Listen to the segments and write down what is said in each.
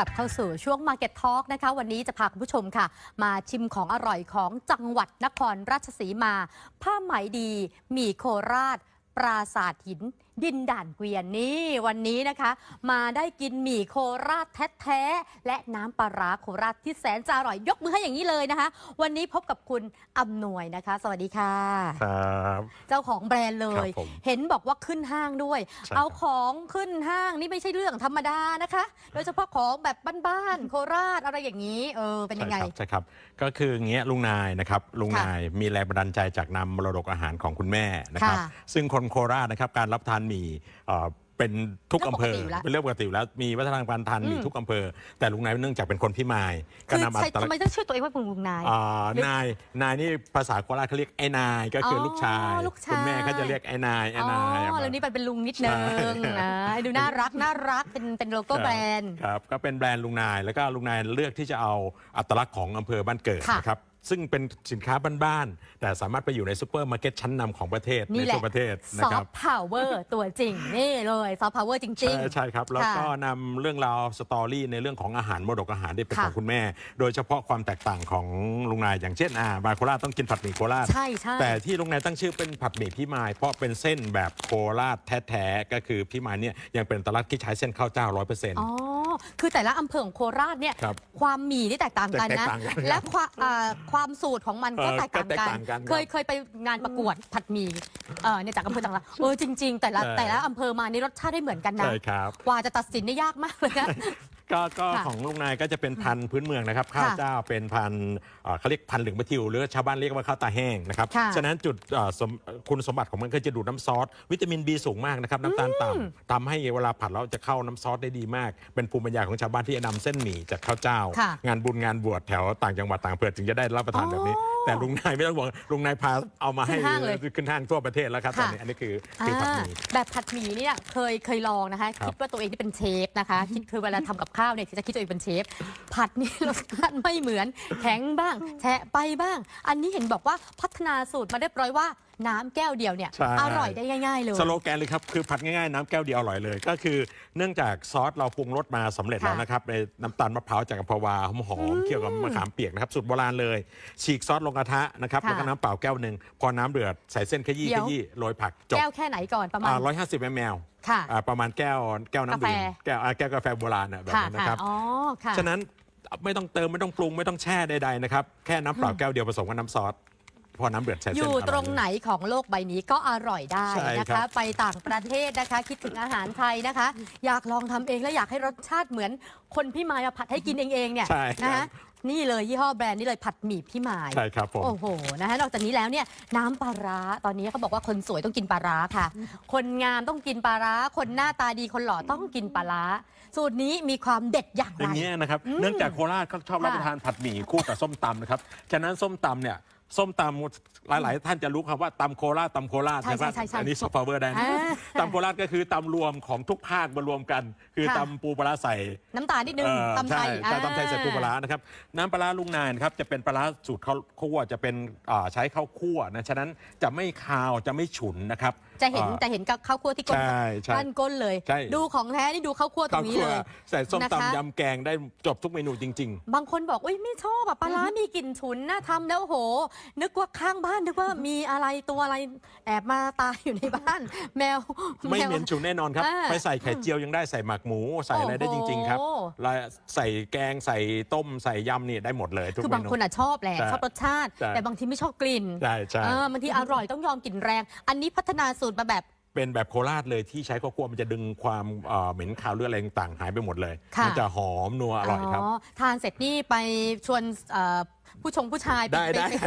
ลับเข้าสู่ช่วง Market Talk นะคะ วันนี้จะพาคุณผู้ชมค่ะ มาชิมของอร่อยของจังหวัดนครราชสีมา ผ้าไหมดี หมี่โคราช ปราสาทหิน ดินด่านเกวียนนี่วันนี้นะคะ มาได้กินหมี่โคราชแท้ๆและน้ำปลาร้าโคราชที่แสนจะอร่อยยกมือให้อย่างนี้เลยนะคะ วันนี้พบกับคุณอำนวยนะคะ สวัสดีค่ะ ครับเจ้าของแบรนด์เลยครับผม เห็นบอกว่าขึ้นห้างด้วย ใช่ครับ เอาของขึ้นห้างนี่ไม่ใช่เรื่องธรรมดานะคะ โดยเฉพาะของแบบบ้านๆโคราชอะไรอย่างนี้ เออเป็นยังไง ใช่ครับใช่ครับ ก็คืออย่างเงี้ยลุงนายนะครับลุงค่ะนายมีแรงบันดาลใจจากนำมรดกอาหารของคุณแม่นะครับ ค่ะซึ่งคนโคราชนะครับการรับทานหมี่เอ่อเป็นทุกเรื่องอำเภอปกติอยู่แล้วเป็นเรื่องปกติอยู่แล้วมีวัฒนธรรมการทานหมี่อืมทุกอำเภอ แต่ลุงนายเนื่องจากเป็นคนพิมายก็คือนำอัใช่ตลัทำกไมษณ์ต้องชื่อตัวเองว่าคุณลุงนายอ่าหรือนายนายนี่ภาษาโคราชเขาเรียกไอ้นายก็คือออลูกชายลูกชายคุณแม่เขาจะเรียกไอ้นายไอ้อ๋อนายแล้วนี่เป็นลุงนิดนึงใช่นะดูน่ารักน่ารักเป็นเป็นโลโก้แบรนด์ครับก็เป็นแบรนด์ลุงนายแล้วก็ลุงนายเลือกที่จะเอาอัตลักษณ์ของอำเภอบ้านเกิดค่ะนะครับ ซึ่งเป็นสินค้าบ้านๆแต่สามารถไปอยู่ในซูเปอร์มาร์เก็ตชั้นนำของประเทศนี่ในแหละทั่วประเทศซนะอครัฟบ ต์พาวเวอร์ตัวจริง นี่เลยซอฟต์พาวเวอร์จริง ใช่ใช่ครับ แล้วก็ค่ะนำเรื่องราวสตอรี่ในเรื่องของอาหารมรดกอาหารที่เป็นค่ะ ของคุณแม่ โดยเฉพาะความแตกต่างของลุงนายอย่างเช่นอ่าบาร์โคราชต้องกินผัดหมี่โคราชใช่ใช่ แต่ที่ลุงนายตั้งชื่อเป็นผัดหมี่พี่มาย เพราะเป็นเส้นแบบโคราชแท้ๆก็คือพี่มายเนี่ยยังเป็นอัตลักษณ์ที่ใช้เส้นข้าวเจ้าร้อยเปอร์เซ็นต์ อ๋อ คือแต่ละอำเภอของโคราชเนี่ย ครับความหมี่ที่แตกต่างกันแตนะ กต่างกันครับและความอ่าความสูตรของมันก็เออแตกต่างก็แตกกันต่างกันครับเคยเคยไปงานประกวดผัดหมี่เออเนี่ยจากอำเภอต่างๆเออจริง ๆ แต่ละใช่แต่ละอำเภอมานี่รสชาติได้เหมือนกันนะใช่ครับกว่าจะตัดสินนี่ยากมากเลยนะ ก็ก็ค่ะของลุงนายก็จะเป็นพันธุ์พื้นเมืองนะครับข้าวค่ะเจ้าเป็นพันธุ์เอ่อเขาเรียกพันธุ์เหลืองมะทิวหรือชาวบ้านเรียกว่าข้าวตาแห้งนะครับค่ะฉะนั้นจุดเอ่อสมคุณสมบัติของมันก็จะดูดน้ำซอสวิตามิน B สูงมากนะครับน้ำตาลต่ำทำให้เวลาผัดแล้วจะเข้าน้ำซอสได้ดีมาก เป็นภูมิปัญญาของชาวบ้านที่จะนำเส้นหมี่จากข้าวเจ้า ค่ะ งานบุญงานบวชแถวต่างจังหวัดต่างอำเภอถึงจะได้รับประทานแบบนี้อ๋อแต่ลุงนายไม่ต้องบอกลุงนายพาเอามาให้ขึ้นห้างเลยขึ้นห้างทั่วประเทศแล้วครับตอนนี้ค่ะอันนี้คือคือผัดหมี่ อ่าแบบผัดหมี่เนี่ยเคยเคยลองนะคะ ครับ คิดว่าตัวเองที่เป็นเชฟนะคะ คิดคือเวลาทำกับข้าวเนี่ยจะคิดตัวเองเป็นเชฟผัดนี่รสชาติไม่เหมือน แข็งบ้างแฉะไปบ้าง อันนี้เห็นบอกว่าพัฒนาสูตรมาเรียบร้อยว่า น้ำแก้วเดียวเนี่ยใช่ อร่อยได้ง่าย ๆ เลย สโลแกนเลยครับคือผัดง่ายๆน้ำแก้วเดียวอร่อยเลย ก็คือเนื่องจากซอสเราปรุงรสมาสำเร็จแล้วค่ะนะครับในน้ำตาลมะพร้าวจากอัมพวาหอมๆเกี่ยวกับมะขามเปียกนะครับสูตรโบราณเลย ฉีกซอสลงกระทะนะครับค่ะ แล้วก็น้ำเปล่าแก้วหนึ่งพอน้ำเดือดใส่เส้นขยี้เดี๋ขยวยี้โรยผักจบแก้วแค่ไหนก่อนประมาณ ร้อยห้าสิบมลค่ะ ประมาณแก้วแก้วน้ำดื่มกาแฟ แก้วอ่าแก้วกาแฟโบราณน่ะแบบค่ะนั้นนะค่ะครับ อ๋อค่ะ ฉะนั้นไม่ต้องเติมไม่ต้องปรุงไม่ต้องแช่ใดๆนะครับ แค่น้ำเปล่าแก้วเดียวผสมกับน้ำซอส พอน้ำเดือดใส่อเส้นยู่ร่ตรงเลยไหนของโลกใบนี้ก็อร่อยได้ใช่นะครัคะ บ ไปต่างประเทศนะคะ คิดถึงอาหารไทยนะคะ อยากลองทำเองและอยากให้รสชาติเหมือนคนพี่มายมาผัดให้กินเองๆเนี่ยใช่ครับ นะคะนี่เลยยี่ห้อแบรนด์นี่เลยผัดหมี่พี่มาย ใช่ครับผม โอ้โห นะคะ นอกจากนี้แล้วเนี่ยน้ำปลาร้า ตอนนี้เขาบอกว่าคนสวยต้องกินปลาร้าค่ะ คนงามต้องกินปลาร้า คนหน้าตาดีคนหล่อต้องกินปลาร้า สูตรนี้มีความเด็ดอย่างอไร ย่างนี้ยนะครับ เนื่องจากโคราชเขาชอบรับประทานผัดหมี่คู่กับส้มตำนะครับ ฉะนั้นส้มตำเนี่ย ส้มตำหลาย ๆ ท่านจะรู้คำว่าตำโคราชตำโคราชใช่ใช่ไหมใช่ใช่อันนี้ซอฟต์พาวเวอร์ได้นะอ่าตำโคราชก็คือตำรวมของทุกภาคมารวมกัน คือค่ะตำปูปลาร้าใส่น้ำตาลนิดนึงเอ่อตำไทใช่ยใช่ตำไทยใส่ปูปลาร้าอ่นะครับน้ำปลาร้าลุงนายนะครับจะเป็นปลาร้าสูตรข้าวคั่วจะเป็นอ่าใช้ข้าวคั่วนะฉะนั้นจะไม่คาวจะไม่ฉุนนะครับจะเห็นอ่าจะเห็นกับข้าวคั่วที่ก้นใช่ใช่ด้านก้นเลยใช่ดูของแท้นี่ดูข้าวคั่วตรข้าวงนี้คั่วเลยใส่ส้มนะคะตำยำแกงได้จบทุกเมนูจริง ๆ บางคนบอกอุ้ยไม่ชอบอะปลาร้ามีกลิ่นฉุนน่าทำแล้วโหนึกว่าข้างบ้านนึกว่ามีอะไรตัวอะไรแอบมาตายอยู่ในบ้าน แมวไม่แวเหม็นฉุนแน่นอนครับอ่าไปใส่ไข่เจียวยังได้ใส่หมักหมู ใส่อะไรได้จริง ๆ ครับโอ้โหแล้วใส่แกงใส่ต้มใส่ยำนี่ได้หมดเลยทุกคือเมบางนูคนอะชอบแหละใช่ชอบรสชาติใช่แต่บางทีไม่ชอบกลิ่นใช่ใช่เออบางทีอร่อยต้องยอมกลิ่นแรง อันนี้พัฒนาสูตรมาแบบ เป็นแบบโคราชเลยที่ใช้ข้าวคั่วมันจะดึงความเอ่อเหม็นคาวเลือดอะไรต่างๆหายไปหมดเลย ค่ะ มัจะหอมนัวอร่อยครับ ทานเสร็จนี่ไปชวนเอ่อผู้ชงผู้ชายปได้ได้ป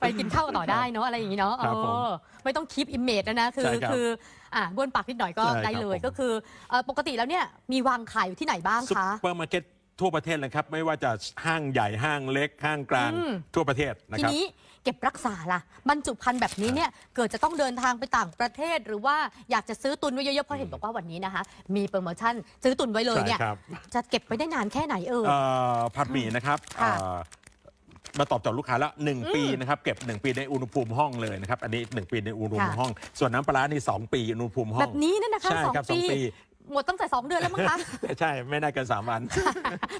ไปกินข้าวต่อได้เนาะอะไรอย่างนี้เนาะครับผมเออไม่ต้องคีปอิมเมจนะนะ คือใช่ครับคืออะบ้วนปากนิดหน่อยก็ใช่ครับได้เลยผม ก็คือเอ่อปกติแล้วเนี่ยมีวางขายอยู่ที่ไหนบ้างซุปคะ เปอร์มาร์เก็ตทั่วประเทศเลยครับ ไม่ว่าจะห้างใหญ่ห้างเล็กห้างกลางอืม ทั่วประเทศนะทีครับ นี้ เก็บรักษาล่ะบรรจุภัณฑ์แบบนี้เนี่ยเกิดจะต้องเดินทางไปต่างประเทศ หรือว่าอยากจะซื้อตุนไว้เยอะๆเพราะเห็นบอกว่าวันนี้นะคะมีโปรโมชั่นซื้อตุนไว้เลยเนี่ยใช่ครับ จะเก็บไปได้นานแค่ไหนเอ่ยเอ่อผัดหมี่นะครับค่ะ เอ่อมาตอบโจทย์ลูกค้าแล้ว1ปีนะครับเก็บ1ปีในอุณหภูมิห้องเลยนะครับอันนี้1ปีในอุณหภูมิค่ะห้อง ส่วนน้ำปลาร้านี่2ปีอุณหภูมิห้องแบบนี้เนี่ยนะคะใช่สองครับสอปีงปี หมดตั้งแต่ 2 เดือนแล้วมั้งคะใช่ไม่น่าเกินสามวัน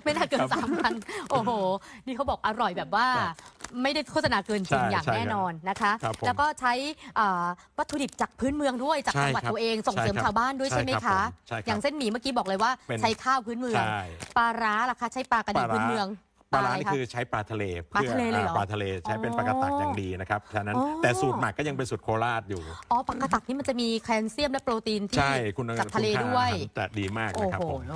ไม่น่าเกิครันบสามพันโอ้โห นี่เขาบอกอร่อยแบบว่าครับไม่ได้โฆษณาเกินจริงใช่อย่างใช่แน่นอนนะคะ ครับผมแล้วก็ใช้อ่าวัตถุดิบจากพื้นเมืองด้วยจากใช่จังหวัดครับตัวเองส่งเสริมใช่ครับชาวบ้านด้วยใช่ใช่ไหมครัคะ บผมใช่ครับอย่างเส้นหมี่เมื่อกี้บอกเลยว่าเป็น ใช้ข้าวพื้นเมือง ใช่ ปลาร้าล่ะคะ ใช้ปลากระดีปลาร้าพื้นเมือง ปลาร้าะไรนี่คะคือใช้ปลาทะเลปลาทะเลเลยเหรอปลาทะเลใช้เป็นอ๋อปลากระตักอย่างดีนะครับฉะนั้นอ๋อแต่สูตรหมักก็ยังเป็นสูตรโคราชอยู่ อ๋อปลากระตักนี่มันจะมีแคลเซียมและโปรตีนที่ใช่คุณจากทะเลคุณค่าด้วยอาหารแต่ดีมากโอ้นะครับโหผมโ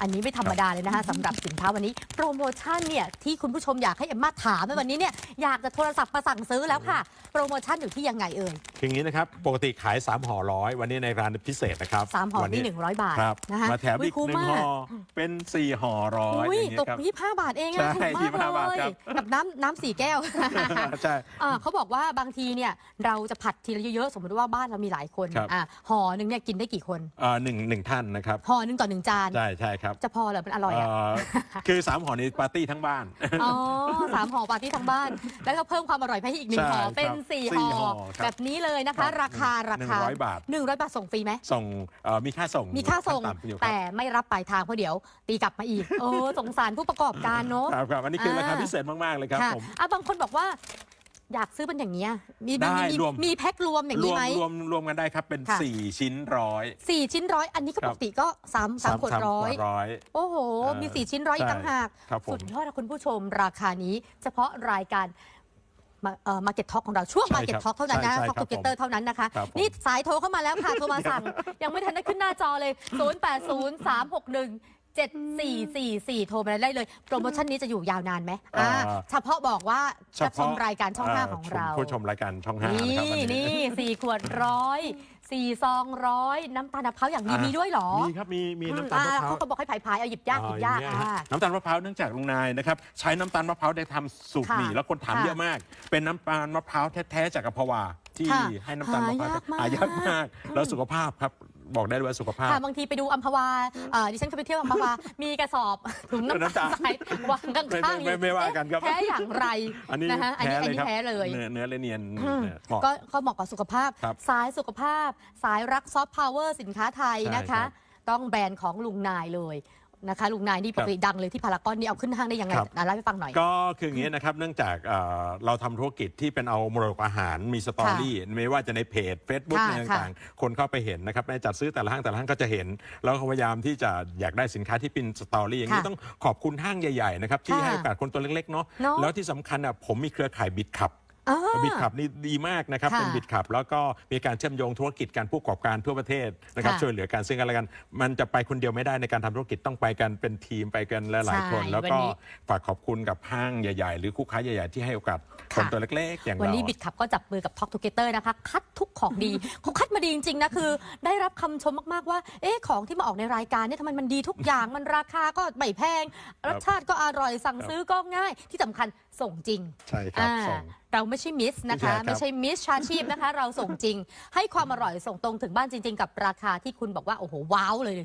อ้อันนี้ไม่ธรรมดาเลยนะคะสำหรับสินค้าวันนี้ โปรโมชั่นเนี่ยที่คุณผู้ชมอยากให้เอ็มมาถามในวันนี้เนี่ยอยากจะโทรศัพท์มาสั่งซื้อแล้วค่ะ โปรโมชั่นอยู่ที่ยังไงเอ่ย คืออย่างนี้นะครับ ปกติขาย 3ห่อร้อยวันนี้ในร้านพิเศษนะครับสามห่อวันนี่หนึ่งร้อยบาทครับนะคะมาแถมอุ๊ยอีกคุ้มหนึ่งมากห่อเป็น4ห่อร้อยอุ้ยอย่างตนี้กครับ ยี่ห้าบาทเองอะใช่ถูกมาก25บาทเลยครับกับน้ำน้ำสี่แก้ว ใช่อ่าเขาบอกว่าบางทีเนี่ยเราจะผัดทีละเยอะๆ สมมติว่าบ้านเรามีหลายคนครับ อ่าห่อหนึ่งเนี่ยกินได้กี่คน เอ่อหนึ่งหนึ่งท่านนะครับ ห่อหนึ่งต่อหนึ่งจาน ใช่ใช่ครับจะพอเหรอมันอร่อยอะเอ่อคือ3ห่อนี้ปาร์ตี้ทั้งบ้าน อ๋อสามห่อปาร์ตี้ทั้งบ้าน แล้วก็เพิ่มความอร่อยให้อีกหนึ่งใช่ห่อครับเป็นสี่สี่ห่อห่อครับแบบนี้เลยนะคะ ครับราคาราคา100บาท หนึ่งร้อยบาทส่งฟรีไหม ส่งเอ่อมีค่าส่งมีค่าส่ง ขั้นต่ำอยู่ครับแต่ไม่รับปลายทางเพราะเดี๋ยว ตีกลับมาอีกเออสงสารผู้ประกอบการเนาะ ครับครับอันนี้คือราคาอ่า พิเศษมาก ๆ เลยครับค่ะผม อะบางคนบอกว่า อยากซื้อเป็นอย่างเงี้ยมีได้มีรวม มีแพ็ครวมอย่างรนี้วมไหม รวมรวมกันได้ครับเป็น ค่ะ 4 ชิ้นร้อย สี่ชิ้นร้อยอันนี้ก็ครัปบ กติก็สามสามขวดร้อย ร้อย โอ้โห เออมีสี่ชิ้นร้อยอีกใช่ต่างหาก ครับผม สุดยอดนะคุณผู้ชมราคานี้ เฉพาะรายการมาเอ่อมาเก็ตท็อกของเราช่วงใช่มาเก็ตท็อกเท่านั้นนะใช่ใช่ท็อกครับทูเกเตอร์เท่านั้นนะคะ ครับผม นี่สายโทรเข้ามาแล้วค่ะ โทรมาสั่ง ยังไม่ทันได้ขึ้นหน้าจอเลย 0 8 0 3 6 1 7444 โทรมาได้เลย โปรโมชั่นนี้จะอยู่ยาวนานไหมอ่าเฉพาะบอกว่าจะชมรายการช่อง 5 ของเราผู้ชมรายการช่องห้านี่นะครับวันนี้ นี่สี่ขวดร้อยสี่ซองร้อยน้ำตาลมะพร้าวอย่างดีอ่ามี มีด้วยเหรอมีครับมีมีน้ำตาลมะพร้าวเขาก็บอกให้ผายผายๆเอาหยิบยากหยิบยากอ๋อองเงี้อ่าฮะน้ำตาลมะพร้าวเนื่องจากลุงนายนะครับใช้น้ำตาลมะพร้าวได้ทำสูตรค่ะหมี่แล้วคนถามค่ะเยอะมาก เป็นน้ำตาลมะพร้าวแท้ๆจากอัมพวาที่ค่ะให้น้ำตาลมะพร้าวหายากมาก หายากมาก แล้วสุขภาพครับ บอกได้เลยว่าสุขภาพ ค่ะบางทีไปดูอัมพวาเอ่อดิฉันเคยไปเที่ยวอัมพวา มีกระสอบถุงน้ำน้ำตาตาลลทรายวางข้างๆอยู่ไม่ไม่ไม่ว่ากันครับ เอ๊ะแท้อย่างไรอันนี้นะคะอันนี้อันนี้ครับแท้เลย เนื้อเนื้อและเนียนอืมเนี่ยเหมาะ ก็ก็เหมาะกับสุขภาพ ครับสายสุขภาพ สายรักซอฟต์พาวเวอร์สินค้าไทยใช่นะครัคะบต้องแบรนด์ของลุงนายเลย นะคะลุงนายนี่ปกติดังเลยที่พารากอนนี่เอาขึ้นห้างได้ยังไงครับอะเล่าให้ฟังหน่อย ก็คืออย่างนี้นะครับ เนื่องจากเอ่อเราทำธุรกิจที่เป็นเอามรดกอาหารมีสตอรี่ไม่ว่าจะในเพจ Facebook ค่ะอะไรต่างๆ คนเข้าไปเห็นนะครับในจัดซื้อแต่ละห้างแต่ละห้างก็จะเห็น แล้วก็พยายามที่จะอยากได้สินค้าที่เป็นสตอรี่อย่างนี้ค่ะต้องขอบคุณห้างใหญ่ๆนะครับที่ค่ะให้โอกาสคนตัวเล็กๆเนาะเนอะแล้วที่สำคัญอะผมมีเครือข่ายบิดขับ อ่าบิดขับนี่ดีมากนะครับ ค่ะเป็นบิดขับ แล้วก็มีการเชื่อมโยงธุรกิจการผู้ประกอบการทั่วประเทศนะครับค่ะช่วยเหลือกันซึ่งกันและกัน มันจะไปคนเดียวไม่ได้ในการทำธุรกิจต้องไปกันเป็นทีมไปกันหลายๆคน ใช่แล้ววันก็นี้ ฝากขอบคุณกับห้างใหญ่ๆ หรือคู่ค้าใหญ่ๆที่ให้โอกาสคนค่ะตัวเล็กๆ อย่างวันเรา นี้บิดขับก็จับมือกับ Talk Together นะคะ คัดทุกของดี เขาคัดมาดีจริงๆนะคือ ได้รับคำชมมากๆว่า เอ๊ะของที่มาออกในรายการเนี่ยทำไมมันดีทุกอย่างมันราคาก็ไม่แพง รสชาติก็อร่อยสั่งครับ ซื้อก็ง่ายที่สำคัญส่งจริงใช่ครับอ่าส่ง เราไม่ใช่มิสนะคะใช่ครับไม่ใช่มิสชาชีพนะคะ เราส่งจริง ให้ความอร่อยส่งตรงถึงบ้านจริง ๆ กับราคาที่คุณบอกว่า โอ้โห ว้าวเลย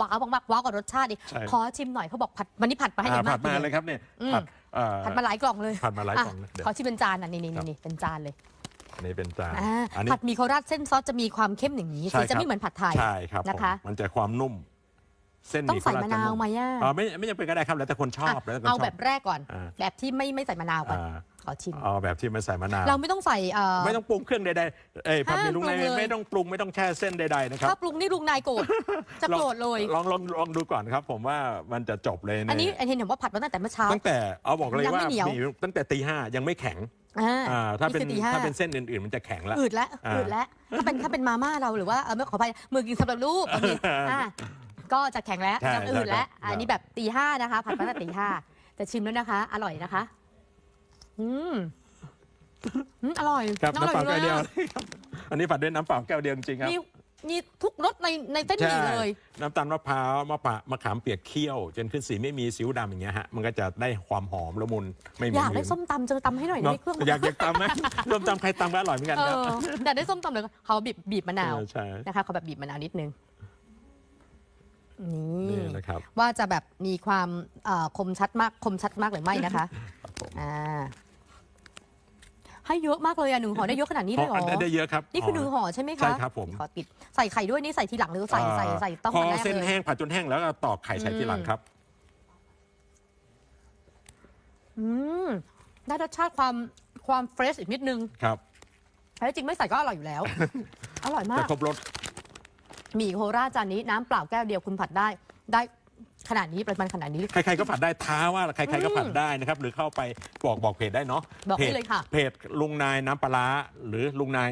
ว้าวมากๆว้าวกับรสชาติดิใช่ขอชิมหน่อยเขาบอกผัดวันนี้ผัดมาให้อ่าเอ็มผัดมากินเลยครับเนี่ยอืมผัดเอ่อผัดมาหลายกล่องเลยผัดมาหลายอะกล่องเลยเดี๋ยวขอชิมเป็นจานอะนี่นี่ครับนี่เป็นจานเลยอันนี้เป็นจานอ่าอันนี้ผัดหมีโคราชเส้นซอสจะมีความเข้มอย่างนี้ใช่สีจะครับไม่เหมือนผัดไทยใช่ครับผมนะคะ มันจะความนุ่ม เส้นต้องใส่โครมะชจะนาวมไหมอะอ่าไม่ไม่จำเป็นก็ได้ครับแล้วแต่คนชอบแล้วแต่คนเอาชอบแบบแรกก่อน อ่า แบบที่ไม่ไม่ใส่มะนาวก่อน อ่าขอชิม เอาแบบที่ไม่ใส่มะนาว เราไม่ต้องใส่เอ่อ ไม่ต้องปรุงเครื่องใดๆเอ้ยผัดหมีลุงนายห้ามปรุงเลย ไม่ต้องปรุงไม่ต้องแช่เส้นใดๆนะครับถ้าปรุงนี่ลุงนายโกรธ จะโกรธเลย ลองลองลองดูก่อนครับ ผมว่ามันจะจบเลยใอันนี้เห็นเห็นว่าผัดมาตั้งแต่เมื่อเช้า ตั้งแต่เอาบอกเลยยังว่าไม่เหนียว มีตั้งแต่ตีห้ายังไม่แข็งอ่า อ่าถ้าเป็นคือตีห้ถ้าเป็นเส้นอื่นๆ มันจะแข็งแล้ว อืดแล้วอ่าอืดแล้วถ้าเป็นถ้าเป็นมาม่าเราหรือว่าเออไม่ขอไปมือกินสำหรับลูกบางทีอ่า ก็จะแข็งแล้วใช่จะอืดแล้ว ใช่ครับ อันนี้แบบตีห้านะคะผัดมาตั้งแต่ตีห้าจะชิมแล้วนะคะ อร่อยนะคะ อืมอืมอร่อยครับอน้ำร่อยเปล่าแก้วเดียวอะครับอันนี้ผัดด้วยน้ำเปล่าแก้วเดียวจริงๆครับ มีมีทุกรสในในเส้นหมี่เลย น้ำตาลมะพร้าวมะปะมะขามเปียกเคี่ยวจนขึ้นสีไม่มีสิวดำอย่างเงี้ยฮะมันก็จะได้ความหอมละมุนไม่เหม็อนยากได้หืนส้มตำเจอตำให้หน่อยเนอะในเครื่องอยากอยากตำไหมร่วมตำใครตำก็อร่อยเหมือนกันเอครับออยากได้ส้มตำเลยเขาบีบบีบมะนาวเออใช่ นะคะเขาแบบบีบมะนาวนิดนึง นี่นี่นะครับ ว่าจะแบบมีความเอ่อคมชัดมากคมชัดมากหรือไม่นะคะครับผมอ่าให้เยอะมากเลยอะหนึ่งห่อได้เยอะขนาดนี้เลยเหรอพราะได้เยอะครับนี่คือหนึ่งห่อใช่ไหมคะใช่ครับผมขอติดใส่ไข่ด้วยนี่ใส่ทีหลังหรือใส่ใส่ใส่ต้องพอวันแรกเส้นเลยแห้งผัดจนแห้งแล้วก็ตอกไข่ใส่ทีหลังครับ อืมได้รสชาติความความเฟรชอีกนิดนึงครับ แต่จริงไม่ใส่ก็อร่อยอยู่แล้ว อร่อยมาจะก ครบรสห มี่โคราชจานนี้น้ำเปล่าแก้วเดียวคุณผัดได้ได้ขนาดนี้ปริมาณขนาดนี้ ใครๆก็ผัดได้ท้าว่าใครๆก็ผัดได้นะครับ หรือเข้าไปบอกบอกเพจได้เนาะบอกได้พจเลยค่ะ เพจลุงนายน้ำปลาร้าหรือลุงนาย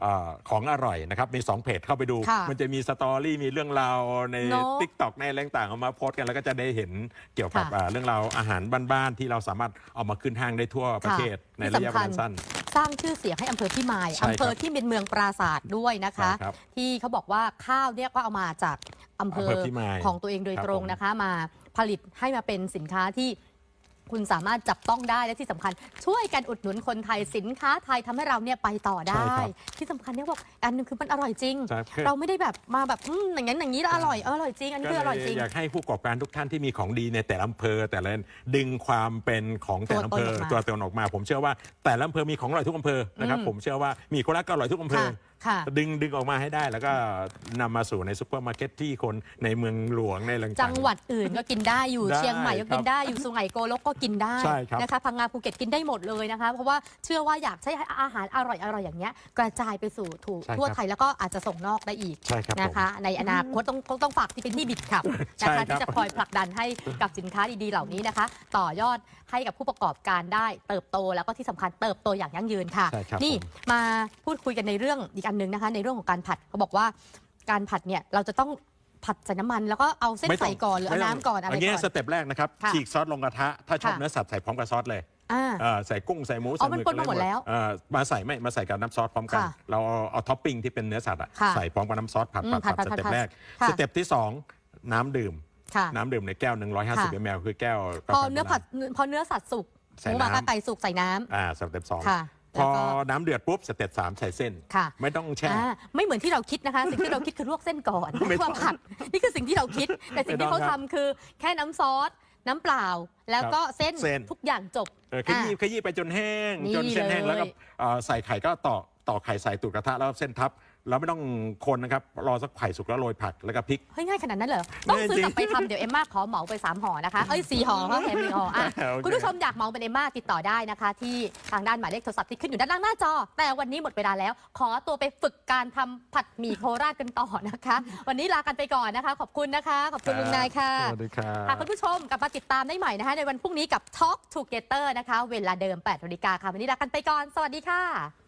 เอ่อของอร่อยนะครับ มี 2 เพจเข้าไปดู ค่ะมันจะมีสตอรี่มีเรื่องราวใน เนอะทิกตอกในอะไรต่างๆเอามาโพสต์กันแล้วก็จะได้เห็นเกี่ยวกับค่ะ อ่าเรื่องราวอาหารบ้านๆที่เราสามารถเอามาขึ้นห้างได้ทั่วประเทศค่ะในระยะเวที่สำคัลาญสั้น สร้างชื่อเสียงให้อำเภอพิมายใช่ครับอำเภอที่เป็นเมืองปราศาสตร์ด้วยนะคะ ใช่ครับที่เขาบอกว่าข้าวเนี่ยก็เอามาจากอำเภออำเภอพิมายของตัวเองโดยครับตรงผมนะคะ มาผลิตให้มาเป็นสินค้าที่ คุณสามารถจับต้องได้และที่สำคัญ ช่วยกันอุดหนุนคนไทยสินค้าไทยทำให้เราเนี่ยไปต่อได้ที่สำคัญเนี่ยบอกอันหนึงคือมันอร่อยจริง ใช่คือเราไม่ได้แบบมาแบบอืมอย่างนั้นอย่างนี้แล้วอร่อยเอออร่อยจริง อันนี้คืออร่อยจริงอยากให้ผู้ประกอบการทุกท่านที่มีของดีในแต่ละอำเภอ แต่ละดึงความเป็นของแต่ละอำเภอตัวตนออกมา ตัวตนออกมา ผมเชื่อว่าแต่ละอำเภอมีของอร่อยทุกอำเภอนะครับ อืมผมเชื่อว่ามีโคราชก็อร่อยทุกอำเภอ ค่ะค่ะ ดึงดึงออกมาให้ได้ แล้วก็นำมาสู่ในซุปเปอร์มาร์เก็ตที่คนในเมืองหลวงในอะไรต่างๆจังหวัดอื่นก็กินได้อยู่ได้เชียงใหม่ก็กินได้อยู่สุไหงโกลกก็กินได้ใช่ครับนะคะพังงาภูเก็ตกินได้หมดเลยนะคะ เพราะว่าเชื่อว่าอยากใช้อาหารอร่อยๆอย่างเงี้ยกระจายไปสู่ถูกใช่ครับทั่วไทยแล้วก็อาจจะส่งนอกได้อีกใช่ครับผมนะคะ ในอนาคตต้องต้องต้องฝากที่เป็นที่บิดขับใช่นะครัคะบที่จะคอยผลักดันให้กับสินค้าดีๆเหล่านี้นะคะ ต่อยอดให้กับผู้ประกอบการได้เติบโตแล้วก็ที่สำคัญเติบโตอย่างยั่งยืนค่ะใช่ครับนี่ผมมาพูดคุยกันในเรื่องอีกอันหนึงนะคะ ในเรื่องของการผัดเขาบอกว่าการผัดเนี่ยเราจะต้องผัดใส่น้ำมันแล้วก็เอาเส้นไม่ต้ใส่งก่อนหรือเอาม่ต้งน้ำก่อนอะไรอันนี้ก่อนสเต็ปแรกนะครับค่ะฉีกซอสลงกระทะถ้าชอบค่ะ เนื้อสัตว์ใส่พร้อมกับซอสเลยอ่า เออใส่กุ้งใส่หมูอ๋ใส่อมันหมึกปนมาหมดแล้วเออมาใส่ไม่มาใส่กับน้ำซอสพร้อมกัน ค่ะเราเอาเอาท็อปปิ้งที่เป็นเนื้อสัตว์อะค่ะใส่พร้อมกับน้ำซอสผัดอืมผัดผัผัดดผัดสเต็ปผัดแรกค่ะ สเต็ปที่สองน้ำดื่ม ค่ะ น้ำดื่มในแก้วค่ะ150 ml คือแก้วกาพอแฟเนื้อโบราณผัดพอเนื้อสัตว์สุกหใส่มูหมากน้ำไก่สุกใส่น้ำ อ่าสเต็ปสองค่ะ พแล้วอก็น้ำเดือดปุ๊บสเต็ปสามใส่เส้นค่ะไม่ต้องแช่อ่าไม่เหมือนที่เราคิดนะคะ สิ่งที่เราคิดคือลวกเส้นก่อนไม่ต้องว่าผัดนี่คือสิ่งที่เราคิด แต่สิ่งที่ไม่ต้เขาองครับทำคือแค่น้ำซอสน้ำเปล่าแล้วก็เส้นเส้นทุกอย่างจบเออขยี้อะขยี้ไปจนแห้งนี่จนเส้นแห้งเลยแล้วก็เอ่อใส่ไข่ก็ต่อต่อไข่ใส่ตูดกระทะแล้วเส้นทับ แล้วไม่ต้องคนนะครับ รอสักไข่สุกแล้วโรยผักแล้วก็พริก เฮ้ยง่ายขนาดนั้นเหรอ ต้องซื้อจริงกลับไปทำเดี๋ยวเอ็มม่าขอเหมาไปสามห่อนะคะ เอ้ยสี่ห่อเขาแถมหนึ่งห่ออะโอเค คุณผู้ชมอยากเหมาเป็นเอ็มม่าติดต่อได้นะคะ ที่ทางด้านหมายเลขโทรศัพท์ที่ขึ้นอยู่ด้านล่างหน้าจอ แต่วันนี้หมดเวลาแล้ว ขอตัวไปฝึกการทำผัดหมี่โคราชกันต่อนะคะ วันนี้ลากันไปก่อนนะคะ ขอบคุณนะคะ ขอบคุณลุงนายค่ะ สวัสดีครับค่ะคุณผู้ชมกลับมาติดตามได้ใหม่นะคะ ในวันพรุ่งนี้กับ Talk Together นะคะ เวลาเดิม8นาฬิกาค่ะวันนี้ลากันไปก่อน สวัสดีค่ะ